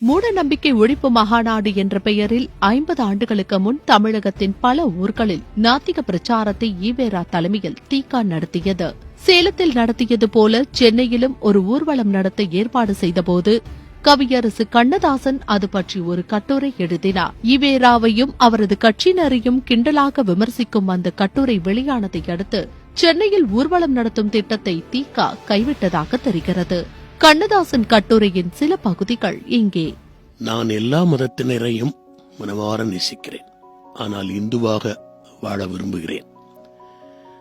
மூட நம்பிக்கை ஒழிப்பு மகாநாடு என்ற பெயரில் ஐம்பது ஆண்டுகளுக்கு முன் தமிழகத்தின் பல ஊர்களில் நாத்திக பிரச்சாரத்தை ஈவேரா தலைமையில் தீகா நடத்தியது. சேலத்தில் நடத்தியது போல சென்னையிலும் ஒரு ஊர்வலம் நடத்த ஏற்பாடு செய்தபோது கவியரசு கண்ணதாசன் அது பற்றி ஒரு கட்டுரை எழுதினார். ஈவேராவையும் அவரது கட்சியினரையும் கிண்டலாக விமர்சிக்கும் அந்த கட்டுரை வெளியானதை அடுத்து சென்னையில் ஊர்வலம் நடத்தும் திட்டத்தை தீகா கைவிட்டதாக தெரிகிறது. கண்ணதாசன் கட்டுரையின் சில பகுதிகள் இங்கே. நான் எல்லா மதத்தினரையும் மனவார நேசிக்கிறேன். ஆனால் இந்துவாக வாழ விரும்புகிறேன்.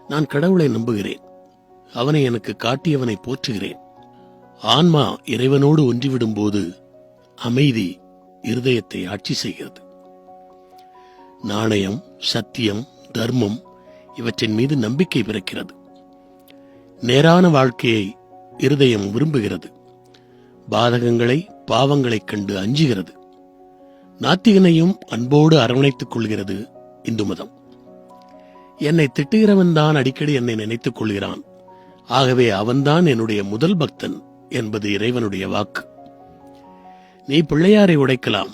நான் கடவுளை நம்புகிறேன். அவனை எனக்கு காட்டியவனை போற்றுகிறேன். ஆன்மா இறைவனோடு ஒன்றிவிடும் போது அமைதி இருதயத்தை ஆட்சி செய்கிறது. நாணயம் சத்தியம் தர்மம் இவற்றின் மீது நம்பிக்கை பிறக்கிறது. நேரான வாழ்க்கையை இருதயம் விரும்புகிறது. பாதகங்களை பாவங்களைக் கண்டு அஞ்சுகிறது. நாத்திகனையும் அன்போடு அரவணைத்துக் கொள்கிறது இந்து மதம். என்னை திட்டுகிறவன் தான் அடிக்கடி என்னை நினைத்துக் கொள்கிறான். ஆகவே அவன்தான் என்னுடைய முதல் பக்தன் என்பது இறைவனுடைய வாக்கு. நீ பிள்ளையாரை உடைக்கலாம்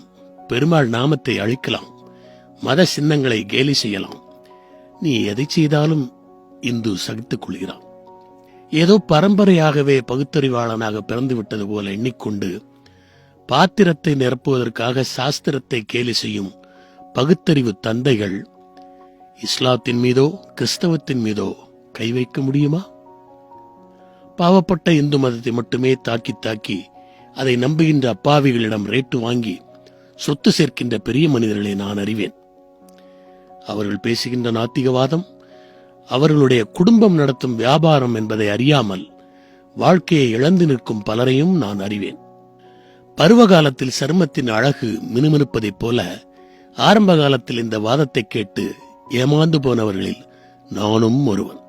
பெருமாள் நாமத்தை அழிக்கலாம் மத சின்னங்களை கேலி செய்யலாம். நீ எதை செய்தாலும் இந்து சகித்துக் கொள்கிறான். ஏதோ பரம்பரையாகவே பகுத்தறிவாளனாக பிறந்து விட்டது போல எண்ணிக்கொண்டு பாத்திரத்தை நிரப்புவதற்காக சாஸ்திரத்தை கேலி செய்யும் பகுத்தறிவு தந்தைகள் இஸ்லாத்தின் மீதோ கிறிஸ்தவத்தின் மீதோ கை வைக்க முடியுமா? பாவப்பட்ட இந்து மதத்தை மட்டுமே தாக்கி தாக்கி அதை நம்புகின்ற அப்பாவிகளிடம் ரேட்டு வாங்கி சொத்து சேர்க்கின்ற பெரிய மனிதர்களை நான் அறிவேன். அவர்கள் பேசுகின்ற நாத்திகவாதம் அவர்களுடைய குடும்பம் நடத்தும் வியாபாரம் என்பதை அறியாமல் வாழ்க்கையை இழந்து நிற்கும் பலரையும் நான் அறிவேன். பருவ காலத்தில் சருமத்தின் அழகு மினுமினுப்பதைப் போல ஆரம்ப காலத்தில் இந்த வாதத்தை கேட்டு ஏமாந்து போனவர்களில் நானும் ஒருவன்.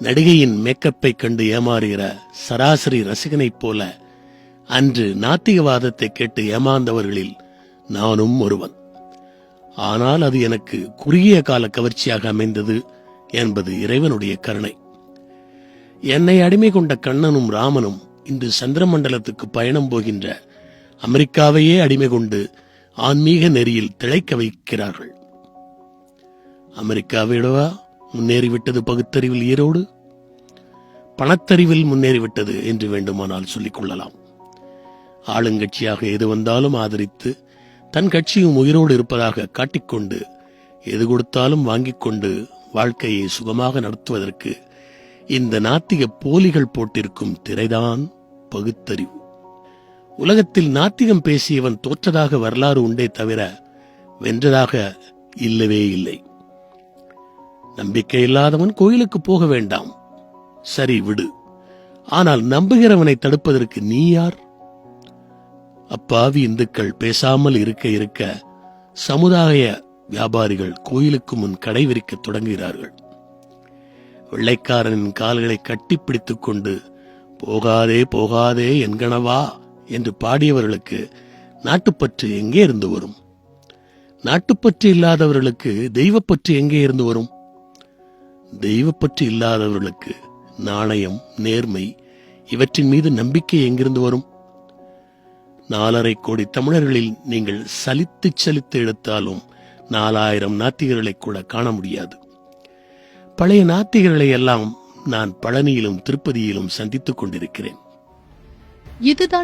நடிகையின் மேக்கப்பை கண்டு ஏமாறுகிற சராசரி ரசிகனைப் போல அன்று நாத்திகவாதத்தை கேட்டு ஏமாந்தவர்களில் நானும் ஒருவன். ஆனால் அது எனக்கு குறுகிய கால கவர்ச்சியாக அமைந்தது என்பது இறைவனுடைய கருணை. என்னை அடிமை கொண்ட கண்ணனும் ராமனும் இன்று சந்திரமண்டலத்துக்கு பயணம் போகின்ற அமெரிக்காவையே அடிமை கொண்டு ஆன்மீக நெறியில் திளைக்க வைக்கிறார்கள். அமெரிக்காவிடவா முன்னேறிவிட்டது பகுத்தறிவில் ஈரோடு? பணத்தறிவில் முன்னேறிவிட்டது என்று வேண்டுமானால் சொல்லிக் கொள்ளலாம். ஆளுங்கட்சியாக எது வந்தாலும் ஆதரித்து தன் கட்சியும் உயிரோடு இருப்பதாக காட்டிக்கொண்டு எது கொடுத்தாலும் வாங்கிக் கொண்டு வாழ்க்கையை சுகமாக நடத்துவதற்கு இந்த நாத்திக போலிகள் போட்டிருக்கும் திரைதான் பகுத்தறிவு. உலகத்தில் நாத்திகம் பேசியவன் தோற்றதாக வரலாறு உண்டே தவிர வென்றதாக இல்லவே இல்லை. நம்பிக்கை இல்லாதவன் கோயிலுக்கு போக வேண்டாம். சரி விடு. ஆனால் நம்புகிறவனை தடுப்பதற்கு நீ யார்? அப்பாவி இந்துக்கள் பேசாமல் இருக்க இருக்க சமுதாய வியாபாரிகள் கோயிலுக்கு முன் கடை விரிக்க தொடங்குகிறார்கள். வெள்ளைக்காரனின் கால்களை கட்டிப்பிடித்துக் கொண்டு போகாதே போகாதே என்கனவா என்று பாடியவர்களுக்கு நாட்டுப்பற்று எங்கே இருந்து வரும்? நாட்டுப்பற்று இல்லாதவர்களுக்கு தெய்வப்பற்று எங்கே இருந்து வரும்? தெய்வப்பற்று இல்லாதவர்களுக்கு நாணயம் நேர்மை இவற்றின் மீது நம்பிக்கை எங்கிருந்து வரும்? நாலரை கோடி தமிழர்களில் நீங்கள் சலித்து சலித்து எடுத்தாலும் நாலாயிரம் நாத்திகர்களை கூட காண முடியாது. பழைய நாத்திகர்களை எல்லாம் நான் பழனியிலும் திருப்பதியிலும் சந்தித்துக் கொண்டிருக்கிறேன். இதுதான்